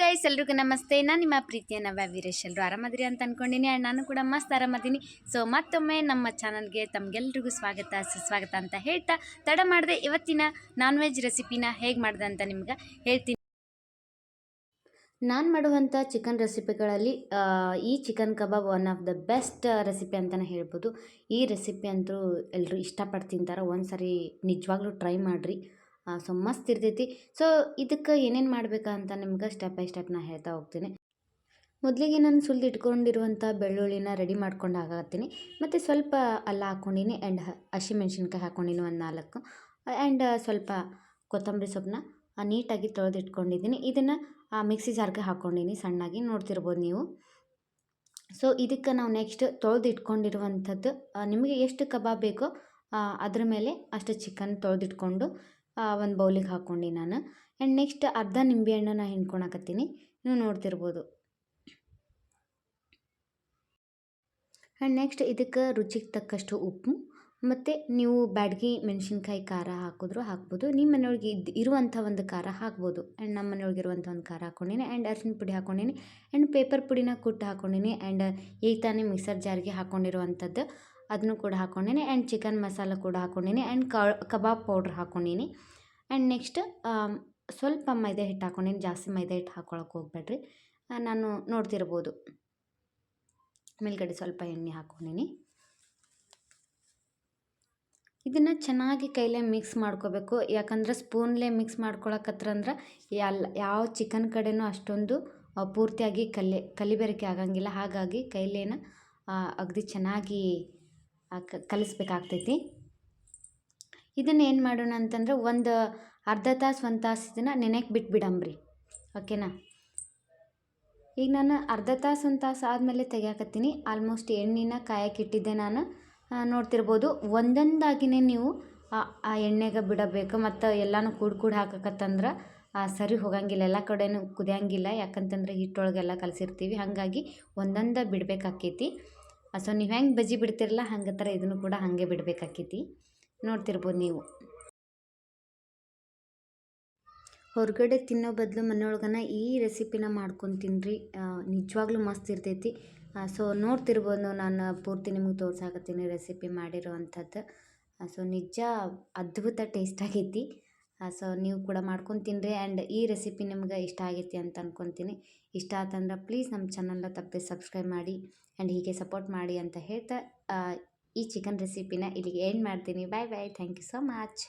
Guys ಎಲ್ರಿಗೂ ನಮಸ್ತೆ. ನಾನು ನಿಮ್ಮ ಪ್ರೀತಿಯ ನವ್ಯ ವೀರೇಶ್. ಎಲ್ಲರೂ ಆರಾಮದಿರಿ ಅಂತ ಅಂದ್ಕೊಂಡಿನಿ ಆ್ಯಂಡ್ ನಾನು ಕೂಡ ಮಸ್ತ್ ಆರಾಮದೀನಿ. ಸೊ ಮತ್ತೊಮ್ಮೆ ನಮ್ಮ ಚಾನಲ್ಗೆ ತಮಗೆಲ್ರಿಗೂ ಸ್ವಾಗತ, ಸುಸ್ವಾಗತ ಅಂತ ಹೇಳ್ತಾ ತಡ ಮಾಡಿದೆ ಇವತ್ತಿನ ನಾನ್ ವೆಜ್ ರೆಸಿಪಿನ ಹೇಗೆ ಮಾಡಿದೆ ಅಂತ ನಿಮ್ಗೆ ಹೇಳ್ತೀನಿ. ನಾನು ಮಾಡುವಂಥ ಚಿಕನ್ ರೆಸಿಪಿಗಳಲ್ಲಿ ಈ chicken kebab one of the best recipe ಅಂತಲೇ ಹೇಳ್ಬೋದು. ಈ ರೆಸಿಪಿ ಅಂತೂ ಎಲ್ಲರೂ ಇಷ್ಟಪಟ್ಟು ತಿಂತಾರೆ ಒಂದು ಸರಿ ನಿಜವಾಗ್ಲೂ ಟ್ರೈ ಮಾಡಿರಿ. ಸೊ ಮಸ್ತ್ ಇರ್ತೈತಿ. ಸೊ ಇದಕ್ಕೆ ಏನೇನು ಮಾಡ್ಬೇಕಂತ ನಿಮ್ಗೆ ಸ್ಟೆಪ್ ಬೈ ಸ್ಟೆಪ್ ನಾ ಹೇಳ್ತಾ ಹೋಗ್ತೀನಿ. ಮೊದಲಿಗೆ ನಾನು ಸುಲಿದು ಇಟ್ಕೊಂಡಿರುವಂಥ ಬೆಳ್ಳುಳ್ಳಿನ ರೆಡಿ ಮಾಡ್ಕೊಂಡು ಹಾಕತ್ತೀನಿ ಮತ್ತು ಸ್ವಲ್ಪ ಅಲ್ಲ ಹಾಕ್ಕೊಂಡಿನಿ ಆ್ಯಂಡ್ ಹಸಿಮೆಣ್ಸಿನ್ಕಾಯಿ ಹಾಕ್ಕೊಂಡಿನಿ ಒಂದು ನಾಲ್ಕು. ಆ್ಯಂಡ್ ಸ್ವಲ್ಪ ಕೊತ್ತಂಬರಿ ಸೊಪ್ಪನ್ನ ನೀಟಾಗಿ ತೊಳೆದು ಇಟ್ಕೊಂಡಿದ್ದೀನಿ. ಇದನ್ನು ಮಿಕ್ಸಿ ಜಾರ್ಗೆ ಹಾಕ್ಕೊಂಡಿನಿ ಸಣ್ಣಾಗಿ, ನೋಡ್ತಿರ್ಬೋದು ನೀವು. ಸೊ ಇದಕ್ಕೆ ನಾವು ನೆಕ್ಸ್ಟ್ ತೊಳೆದು ಇಟ್ಕೊಂಡಿರುವಂಥದ್ದು ನಿಮಗೆ ಎಷ್ಟು ಕಬಾಬ್ ಬೇಕೋ ಅದ್ರ ಮೇಲೆ ಅಷ್ಟು ಚಿಕನ್ ತೊಳೆದಿಟ್ಕೊಂಡು ಒಂದು ಬೌಲಿಗೆ ಹಾಕ್ಕೊಂಡು ನಾನು. ಆ್ಯಂಡ್ ನೆಕ್ಸ್ಟ್ ಅರ್ಧ ನಿಂಬೆಹಣ್ಣನ್ನ ಹಿಂಡ್ಕೊಳಕತ್ತೀನಿ ನೀವು ನೋಡ್ತಿರ್ಬೋದು. ಆ್ಯಂಡ್ ನೆಕ್ಸ್ಟ್ ಇದಕ್ಕೆ ರುಚಿಗೆ ತಕ್ಕಷ್ಟು ಉಪ್ಪು. ಮತ್ತು ನೀವು ಬ್ಯಾಡ್ಗಿ ಮೆಣಸಿನ್ಕಾಯಿ ಖಾರ ಹಾಕಿದ್ರು ಹಾಕ್ಬೋದು. ನಿಮ್ಮ ಮನೆಯೊಳಗೆ ಇದು ಇರುವಂಥ ಒಂದು ಖಾರ ಹಾಕ್ಬೋದು. ಆ್ಯಂಡ್ ನಮ್ಮ ಮನೆಯೊಳಗೆ ಇರುವಂಥ ಒಂದು ಖಾರ ಹಾಕ್ಕೊಂಡಿನಿ ಆ್ಯಂಡ್ ಅರಿಶಿನ ಪುಡಿ ಹಾಕ್ಕೊಂಡಿನಿ ಆ್ಯಂಡ್ ಪೇಪರ್ ಪುಡಿನ ಕುಟ್ಟು ಹಾಕ್ಕೊಂಡಿನಿ ಆ್ಯಂಡ್ ಈಗ ತಾನೇ ಮಿಕ್ಸರ್ ಜಾರ್ಗೆ ಹಾಕ್ಕೊಂಡಿರುವಂಥದ್ದು ಅದನ್ನು ಕೂಡ ಹಾಕ್ಕೊಂಡಿನಿ ಆ್ಯಂಡ್ ಚಿಕನ್ ಮಸಾಲ ಕೂಡ ಹಾಕ್ಕೊಂಡಿನಿ ಆ್ಯಂಡ್ ಕಬಾಬ್ ಪೌಡ್ರ್ ಹಾಕ್ಕೊಂಡಿನಿ ಆ್ಯಂಡ್ ನೆಕ್ಸ್ಟ್ ಸ್ವಲ್ಪ ಮೈದಾ ಹಿಟ್ಟು ಹಾಕ್ಕೊಂಡಿನಿ ಜಾಸ್ತಿ ಮೈದಾ ಹಿಟ್ಟು ಹಾಕ್ಕೊಳಕ್ಕೆ ಹೋಗ್ಬೇಡ್ರಿ. ನಾನು ನೋಡ್ತಿರ್ಬೋದು. ಮೇಲ್ಗಡೆ ಸ್ವಲ್ಪ ಎಣ್ಣೆ ಹಾಕ್ಕೊಂಡಿನಿ ಇದನ್ನು ಚೆನ್ನಾಗಿ ಕೈಲೇ ಮಿಕ್ಸ್ ಮಾಡ್ಕೋಬೇಕು. ಯಾಕಂದ್ರೆ ಸ್ಪೂನ್ಲೇ ಮಿಕ್ಸ್ ಮಾಡ್ಕೊಳಕತ್ರಂದ್ರೆ ಎಲ್ಲ ಯಾವ ಚಿಕನ್ ಕಡೆನೂ ಅಷ್ಟೊಂದು ಪೂರ್ತಿಯಾಗಿ ಕಲೆ, ಕಲಿಬೆರಕೆ ಆಗಂಗಿಲ್ಲ. ಹಾಗಾಗಿ ಕೈಲೇನ ಅಗದಿ ಚೆನ್ನಾಗಿ ಕಲಿಸ್ಬೇಕಾಗ್ತೈತಿ. ಇದನ್ನು ಏನು ಮಾಡೋಣ ಅಂತಂದ್ರೆ ಒಂದು ಅರ್ಧ ತಾಸು, ಒಂದು ತಾಸು ಇದನ್ನು ನೆನೆಯಕ್ಕೆ ಬಿಟ್ಬಿಡಂಬ್ರಿ. ಓಕೆನಾ? ಈಗ ನಾನು ಅರ್ಧ ತಾಸು, ಒಂದು ತಾಸು ಆದಮೇಲೆ ತೆಗಿಯಾಕತ್ತೀನಿ. ಆಲ್ಮೋಸ್ಟ್ ಎಣ್ಣೆನ ಕಾಯಕ್ಕಿಟ್ಟಿದ್ದೆ ನಾನು. ನೋಡ್ತಿರ್ಬೋದು ಒಂದೊಂದಾಗಿನೇ ನೀವು ಆ ಎಣ್ಣೆಗೆ ಬಿಡಬೇಕು. ಮತ್ತು ಎಲ್ಲನೂ ಕೂಡ್ ಕೂಡ ಹಾಕಕತ್ತಂದ್ರೆ ಸರಿ ಹೋಗಂಗಿಲ್ಲ. ಎಲ್ಲ ಕಡೆನೂ ಕುದಿಯಂಗಿಲ್ಲ. ಯಾಕಂತಂದ್ರೆ ಹಿಟ್ಟೊಳಗೆಲ್ಲ ಕಲಸಿರ್ತೀವಿ. ಹಾಗಾಗಿ ಒಂದೊಂದ ಬಿಡಬೇಕಾಕೈತಿ. ಸೊ ನೀವು ಹೆಂಗೆ ಬಜ್ಜಿ ಬಿಡ್ತಿರಲ್ಲ ಹಂಗೆ ಥರ ಇದನ್ನು ಕೂಡ ಹಾಗೆ ಬಿಡಬೇಕಾಕೈತಿ. ನೋಡ್ತಿರ್ಬೋದು ನೀವು. ಹೊರಗಡೆ ತಿನ್ನೋ ಬದಲು ಮನೆಯೊಳಗನ ಈ ರೆಸಿಪಿನ ಮಾಡ್ಕೊಂಡು ತಿನ್ನಿರಿ ನಿಜವಾಗ್ಲೂ ಮಸ್ತ್ ಇರ್ತೈತಿ. ಸೊ ನೋಡ್ತಿರ್ಬೋದು ನಾನು ಪೂರ್ತಿ ನಿಮಗೆ ತೋರ್ಸಾಕತ್ತೀನಿ ರೆಸಿಪಿ ಮಾಡಿರೋ ಅಂಥದ್ದು ಸೊ ನಿಜ ಅದ್ಭುತ ಟೇಸ್ಟ್ ಆಗೈತಿ. ಸೊ ನೀವು ಕೂಡ ಮಾಡ್ಕೊಂಡು ತಿನ್ನಿರಿ ಆ್ಯಂಡ್ ಈ ರೆಸಿಪಿ ನಿಮ್ಗೆ ಇಷ್ಟ ಆಗೈತಿ ಅಂತ ಅನ್ಕೊತೀನಿ. ಇಷ್ಟ ಆತಂದ್ರೆ ಪ್ಲೀಸ್ ನಮ್ಮ ಚಾನಲ್ನ ತಪ್ಪದೆ ಸಬ್ಸ್ಕ್ರೈಬ್ ಮಾಡಿ ಆ್ಯಂಡ್ ಹೀಗೆ ಸಪೋರ್ಟ್ ಮಾಡಿ ಅಂತ ಹೇಳ್ತಾ ಈ ಚಿಕನ್ ರೆಸಿಪಿನ ಇಲ್ಲಿಗೆ ಎಂಡ್ ಮಾಡ್ತೀನಿ. Bye bye thank you so much